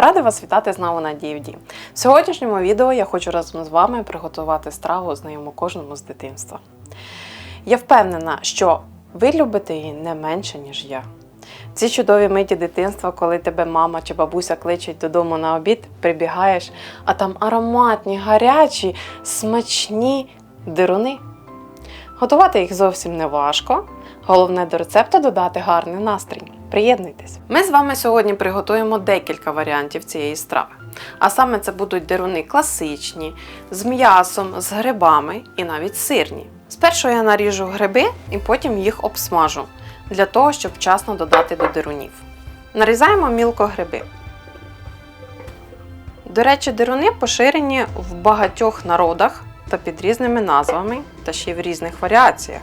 Рада вас вітати знову на DFD. В сьогоднішньому відео я хочу разом з вами приготувати страву, знайому кожному з дитинства. Я впевнена, що ви любите її не менше, ніж я. Ці чудові миті дитинства, коли тебе мама чи бабуся кличуть додому на обід, прибігаєш, а там ароматні, гарячі, смачні дируни. Готувати їх зовсім не важко. Головне до рецепту додати гарний настрій. Приєднуйтесь. Ми з вами сьогодні приготуємо декілька варіантів цієї страви. А саме це будуть деруни класичні, з м'ясом, з грибами і навіть сирні. Спершу я наріжу гриби і потім їх обсмажу для того, щоб вчасно додати до дерунів. Нарізаємо мілко гриби. До речі, деруни поширені в багатьох народах та під різними назвами та ще й в різних варіаціях.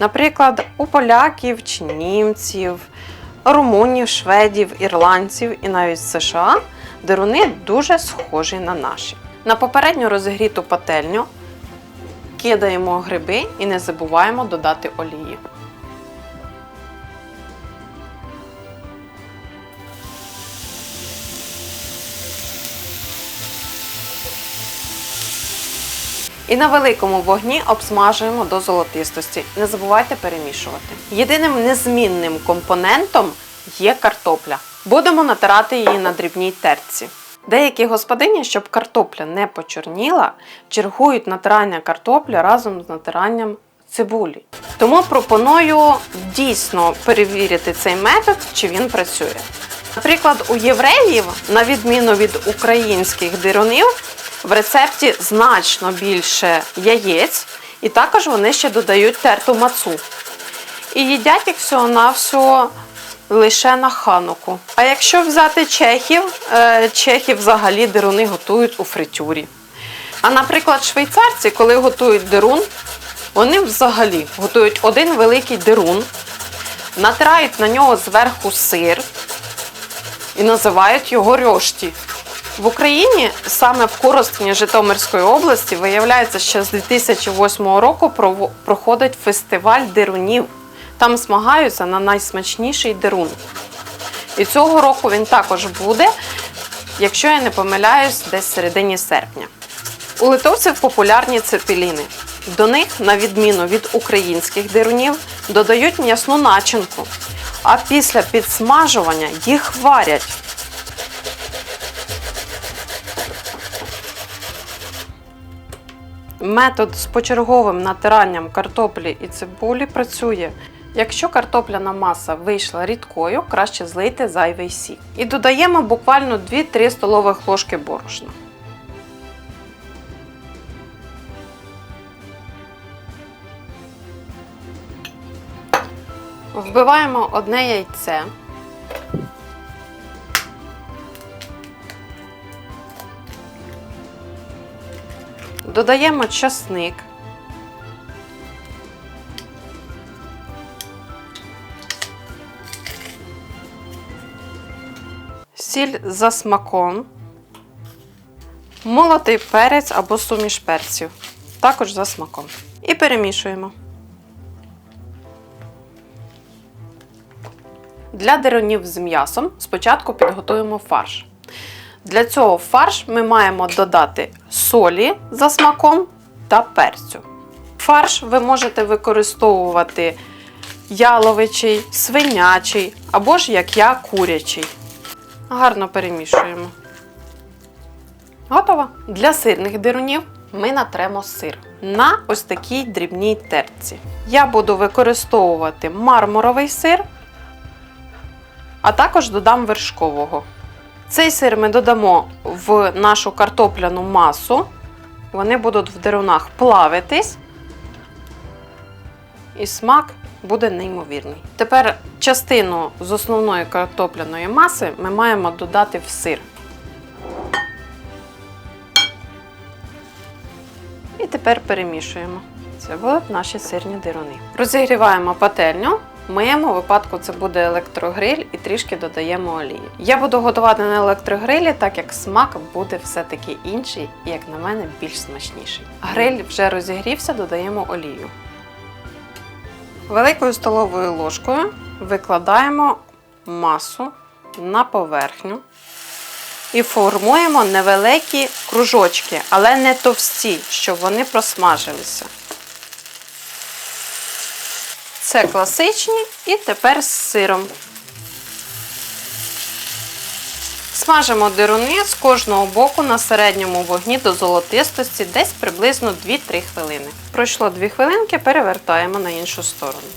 Наприклад, у поляків чи німців, румунів, шведів, ірландців і навіть США деруни дуже схожі на наші. На попередньо розігріту пательню кидаємо гриби і не забуваємо додати олії. І на великому вогні обсмажуємо до золотистості. Не забувайте перемішувати. Єдиним незмінним компонентом є картопля. Будемо натирати її на дрібній терці. Деякі господині, щоб картопля не почорніла, чергують натирання картоплі разом з натиранням цибулі. Тому пропоную дійсно перевірити цей метод, чи він працює. Наприклад, у євреїв, на відміну від українських дирунів, в рецепті значно більше яєць, і також вони ще додають терту мацу. І їдять їх всього-навсього лише на хануку. А якщо взяти чехів, е, чехи взагалі дируни готують у фритюрі. А наприклад, швейцарці, коли готують дирун, вони взагалі готують один великий дирун, натирають на нього зверху сир і називають його рьошті. В Україні саме в Коростені Житомирської області виявляється, що з 2008 року проходить фестиваль дирунів. Там змагаються на найсмачніший дирун. І цього року він також буде, якщо я не помиляюсь, десь середині серпня. У литовців популярні цепеліни. До них, на відміну від українських дирунів, додають м'ясну начинку, а після підсмажування їх варять. Метод з почерговим натиранням картоплі і цибулі працює. Якщо картопляна маса вийшла рідкою, краще злийте зайвий сік. І додаємо буквально 2-3 столових ложки борошна. Вбиваємо одне яйце. Додаємо часник. Сіль за смаком. Молотий перець або суміш перців. Також за смаком. І перемішуємо. Для дирунів з м'ясом спочатку підготуємо фарш. Для цього в фарш ми маємо додати солі за смаком та перцю. Фарш ви можете використовувати яловичий, свинячий або ж, як я, курячий. Гарно перемішуємо. Готово. Для сирних дирунів ми натремо сир на ось такій дрібній терці. Я буду використовувати мармуровий сир, а також додам вершкового. Цей сир ми додамо в нашу картопляну масу. Вони будуть в дирунах плавитись. І смак буде неймовірний. Тепер частину з основної картопляної маси ми маємо додати в сир. І тепер перемішуємо. Це будуть наші сирні дируни. Розігріваємо пательню. В моєму випадку це буде електрогриль і трішки додаємо олії. Я буду готувати на електрогрилі, так як смак буде все-таки інший і, як на мене, більш смачніший. Гриль вже розігрівся, додаємо олію. Великою столовою ложкою викладаємо масу на поверхню. І формуємо невеликі кружочки, але не товсті, щоб вони просмажилися. Це класичні і тепер з сиром. Смажимо дируни з кожного боку на середньому вогні до золотистості десь приблизно 2-3 хвилини. Пройшло 2 хвилинки, перевертаємо на іншу сторону.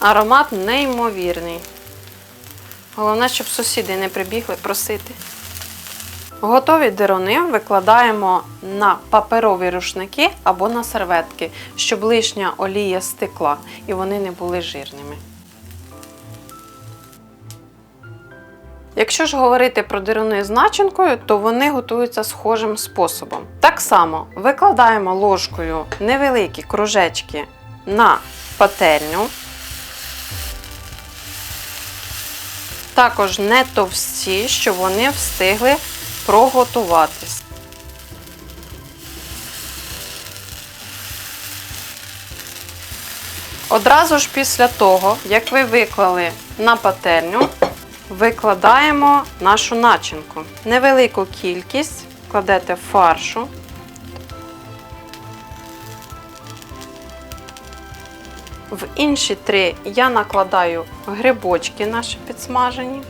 Аромат неймовірний. Головне, щоб сусіди не прибігли просити. Готові дирони викладаємо на паперові рушники або на серветки, щоб лишня олія стекла і вони не були жирними. Якщо ж говорити про дируни з начинкою, то вони готуються схожим способом. Так само викладаємо ложкою невеликі кружечки на пательню. Також не товсті, щоб вони встигли проготуватись. Одразу ж після того, як ви виклали на пательню, викладаємо нашу начинку. Невелику кількість кладете фаршу. В інші три я накладаю грибочки наші підсмажені.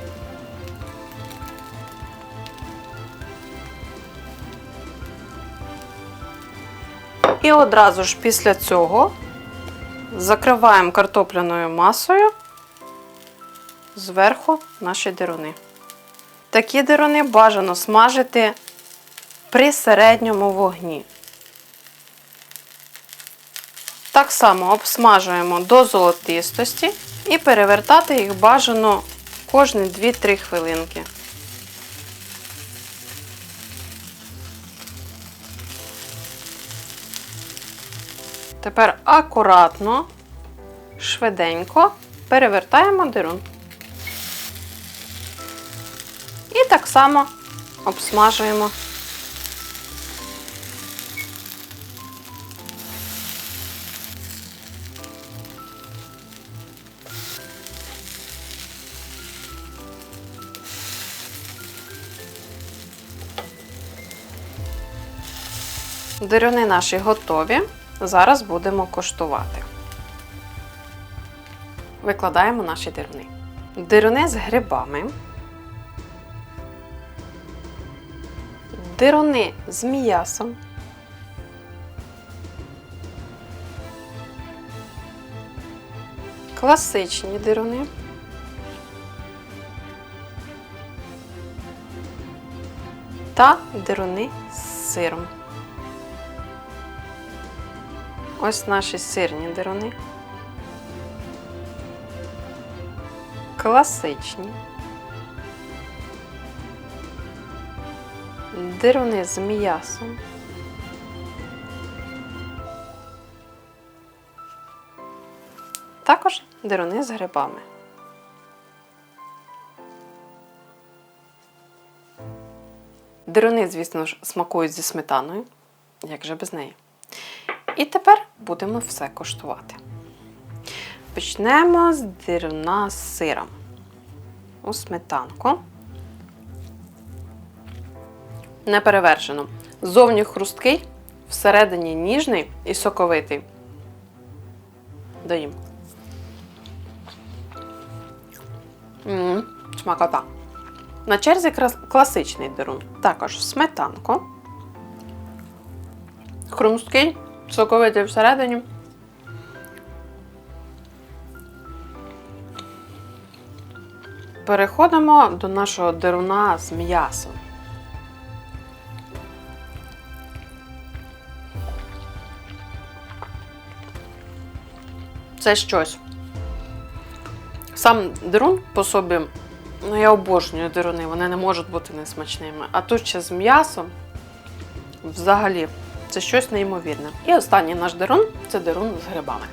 І одразу ж після цього закриваємо картопляною масою зверху наші дируни. Такі дируни бажано смажити при середньому вогні. Так само обсмажуємо до золотистості і перевертати їх бажано кожні 2-3 хвилинки. Тепер акуратно, швиденько перевертаємо дирун. І так само обсмажуємо. Дируни наші готові. Зараз будемо коштувати. Викладаємо наші дируни. Дируни з грибами. Дируни з м'ясом. Класичні дируни. Та дируни з сиром. Ось наші сирні дируни. Класичні. Дируни з м'ясом. Також дируни з грибами. Дируни, звісно ж, смакують зі сметаною, як же без неї. І тепер будемо все коштувати. Почнемо з дируна з сиром. У сметанку. Не перевершено. Зовні хрусткий, всередині ніжний і соковитий. Доїм. Смакота. На черзі класичний дирун. Також сметанку. Хрусткий, соковитий всередині. Переходимо до нашого дируна з м'ясом. Це щось. Сам дирун по собі, ну я обожнюю дируни, вони не можуть бути несмачними. А тут ще з м'ясом взагалі це щось неймовірне. І останній наш дирун це дирун з грибами.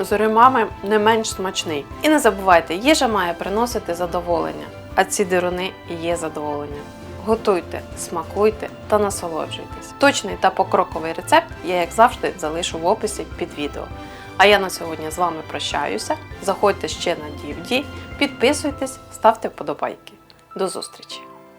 З грибами не менш смачний. І не забувайте, їжа має приносити задоволення, а ці дируни є задоволення. Готуйте, смакуйте та насолоджуйтесь. Точний та покроковий рецепт я, як завжди, залишу в описі під відео. А я на сьогодні з вами прощаюся. Заходьте ще на DVD, підписуйтесь, ставте вподобайки. До зустрічі!